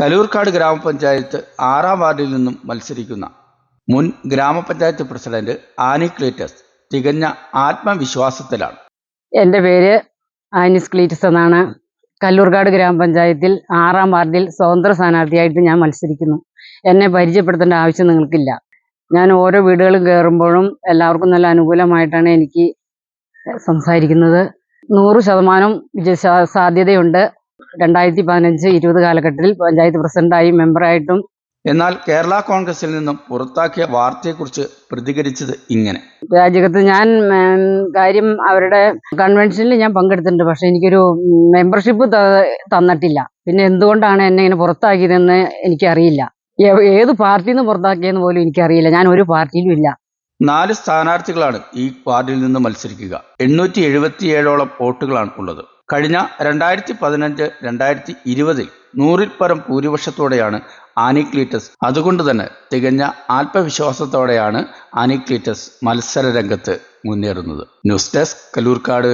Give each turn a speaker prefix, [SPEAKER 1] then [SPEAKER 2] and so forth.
[SPEAKER 1] കലൂർക്കാട് ഗ്രാമപഞ്ചായത്ത് ആറാം വാർഡിൽ നിന്നും മത്സരിക്കുന്ന മുൻ ഗ്രാമപഞ്ചായത്ത് പ്രസിഡന്റ് ആനി ക്ലീറ്റസ് തികഞ്ഞ ആത്മവിശ്വാസത്തിലാണ്.
[SPEAKER 2] എന്റെ പേര് ആനിസ് ക്ലീറ്റസ് എന്നാണ്. കല്ലൂർക്കാട് ഗ്രാമപഞ്ചായത്തിൽ ആറാം വാർഡിൽ സ്വതന്ത്ര സ്ഥാനാർത്ഥിയായിട്ട് ഞാൻ മത്സരിക്കുന്നു. എന്നെ പരിചയപ്പെടുത്തേണ്ട ആവശ്യം നിങ്ങൾക്കില്ല. ഞാൻ ഓരോ വീടുകളും കയറുമ്പോഴും എല്ലാവർക്കും നല്ല അനുകൂലമായിട്ടാണ് എനിക്ക് സംസാരിക്കുന്നത്. നൂറ് ശതമാനം വിജയ സാധ്യതയുണ്ട്. രണ്ടായിരത്തി പതിനഞ്ച് ഇരുപത് കാലഘട്ടത്തിൽ പഞ്ചായത്ത് പ്രസിഡന്റായി മെമ്പറായിട്ടും
[SPEAKER 1] എന്നാൽ കേരള കോൺഗ്രസിൽ നിന്നും പുറത്താക്കിയ വാർത്തയെക്കുറിച്ച് പ്രതികരിച്ചത് ഇങ്ങനെ.
[SPEAKER 2] രാജ്യത്ത് ഞാൻ കാര്യം അവരുടെ കൺവെൻഷനിൽ ഞാൻ പങ്കെടുത്തിട്ടുണ്ട്. പക്ഷെ എനിക്കൊരു മെമ്പർഷിപ്പ് തന്നിട്ടില്ല. പിന്നെ എന്തുകൊണ്ടാണ് എന്നെ ഇങ്ങനെ പുറത്താക്കിയതെന്ന് എനിക്കറിയില്ല. ഏത് പാർട്ടിയിൽ നിന്ന് പുറത്താക്കിയെന്ന് പോലും എനിക്കറിയില്ല. ഞാൻ ഒരു പാർട്ടിയിലും ഇല്ല.
[SPEAKER 1] നാല് സ്ഥാനാർത്ഥികളാണ് ഈ വാർഡിൽ നിന്ന് മത്സരിക്കുക. എണ്ണൂറ്റി എഴുപത്തിയേഴോളം വോട്ടുകളാണ് ഉള്ളത്. കഴിഞ്ഞ രണ്ടായിരത്തി പതിനഞ്ച് രണ്ടായിരത്തി ഇരുപതിൽ നൂറിൽ പരം ഭൂരിപക്ഷത്തോടെയാണ് ആനിക്ലീറ്റസ്. അതുകൊണ്ട് തന്നെ തികഞ്ഞ ആത്മവിശ്വാസത്തോടെയാണ് ആനിക്ലീറ്റസ് മത്സര രംഗത്ത് മുന്നേറുന്നത്. News desk Kaloorkad